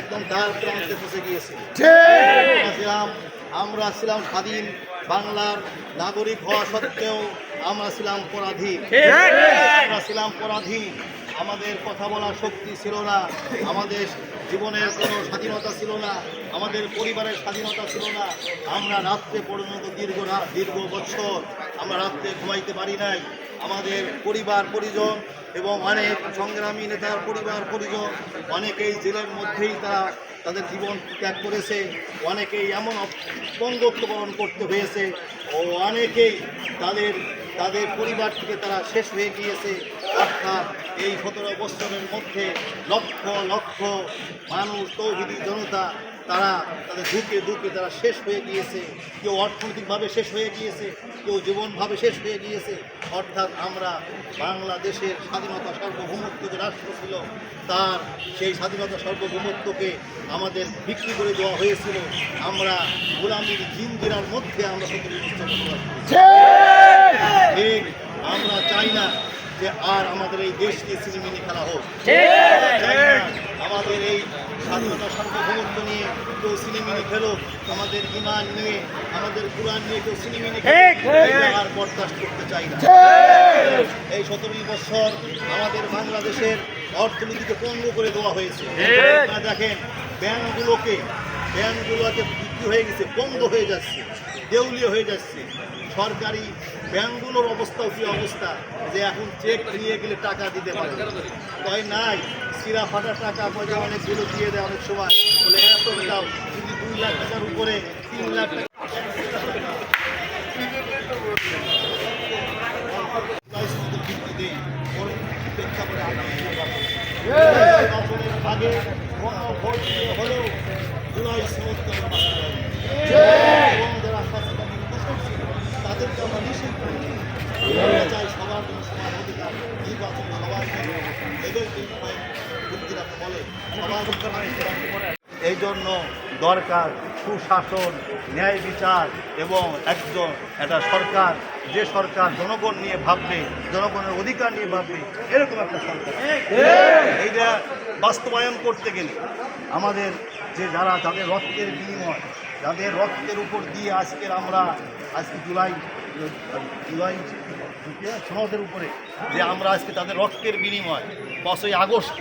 একদম ডাল প্রান্তে পৌঁছে গিয়েছে। আমরা ছিলাম আমরা ছিলাম স্বাধীন বাংলার নাগরিক হওয়া সত্ত্বেও আমরা ছিলাম পরাধীন। আমরা ছিলাম পরাধীন। আমাদের কথা বলার শক্তি ছিল না। আমাদের জীবনের কোনো স্বাধীনতা ছিল না। আমাদের পরিবারের স্বাধীনতা ছিল না। আমরা রাত্রে পর্যন্ত দীর্ঘ দীর্ঘ বছর আমরা রাত্রে ঘুমাইতে পারি নাই। আমাদের পরিবার, পরিজন এবং অনেক সংগ্রামী নেতার পরিবার, পরিজন অনেকেই জেলের মধ্যেই তারা তাদের জীবন ত্যাগ করেছে, অনেকেই এমন অপঙ্গত্বকরণ করতে হয়েছে ও অনেকেই তাদের তাদের পরিবার থেকে তারা শেষ হয়ে গিয়েছে। অর্থাৎ এই সতেরো বছরের মধ্যে লক্ষ লক্ষ মানুষ তৌহিদি জনতা তারা তাদের দুঃখে দুঃখে তারা শেষ হয়ে গিয়েছে। কেউ অর্থনৈতিকভাবে শেষ হয়ে গিয়েছে কেউ জীবনভাবে শেষ হয়ে গিয়েছে। অর্থাৎ আমরা বাংলাদেশের স্বাধীনতা সার্বভৌমত্ব যে রাষ্ট্র ছিল তার সেই স্বাধীনতা সার্বভৌমত্বকে আমাদের বিক্রি করে দেওয়া হয়েছিল। আমরা গোলামির জিন্দিরার মধ্যে আমরা করেছি। ঠিক আমরা চাই না যে আর আমাদের এই দেশকে সিনেমিনি খেলা হোক। আমাদের এই স্বাধীনতা সার্বভৌমত্ব নিয়ে কেউ সিনেমিনি খেলো আমাদের ইমান নিয়ে আমাদের কোরআন নিয়ে কেউ সিনেমিনি খেলো আর বরদাস্ত করতে চাই না। এই সতেরোই বছর আমাদের বাংলাদেশের অর্থনীতিকে পঙ্গ করে দেওয়া হয়েছে। দেখেন ব্যাংকগুলোকে ব্যাংকগুলোকে বিক্রি হয়ে গেছে বন্ধ হয়ে যাচ্ছে। দেউলিয়া হয়ে যাচ্ছে। সরকারি ব্যাংকগুলোর অবস্থাও কি অবস্থা? যে এখন চেক নিয়ে গেলে টাকা দিতে পারে। তাই নাই সিরা ফাটা টাকা পয়সা অনেকগুলো দিয়ে দেয় অনেক সময়। বলে এত দাও। যদি দুই লাখ টাকার উপরে তিন লাখ টাকা প্রেক্ষাপটে আগে হলেও জুলাই সনদকে আমরা বাস্তবায়ন করব। এবং যারা সচেতন দূষণ ছিল তাদেরকে আমরা নিষেধ করব আমরা চাই সবার জন্য সমান অধিকার নির্বাচন সবার জন্য এদেরকে বুদ্ধি রাখতে বলে সবার এই জন্য দরকার সুশাসন, ন্যায় বিচার এবং একজন, একটা সরকার, যে সরকার জনগণ নিয়ে ভাববে, জনগণের অধিকার নিয়ে ভাববে, এরকম একটা সরকার। এইটা বাস্তবায়ন করতে গেলে আমাদের যে যারা, যাদের রক্তের বিনিময়, যাদের রক্তের উপর দিয়ে আজকের আমরা, আজকে জুলাই জুলাই সনদের উপরে যে আমরা আজকে তাদের রক্তের বিনিময়, পাঁচই আগস্ট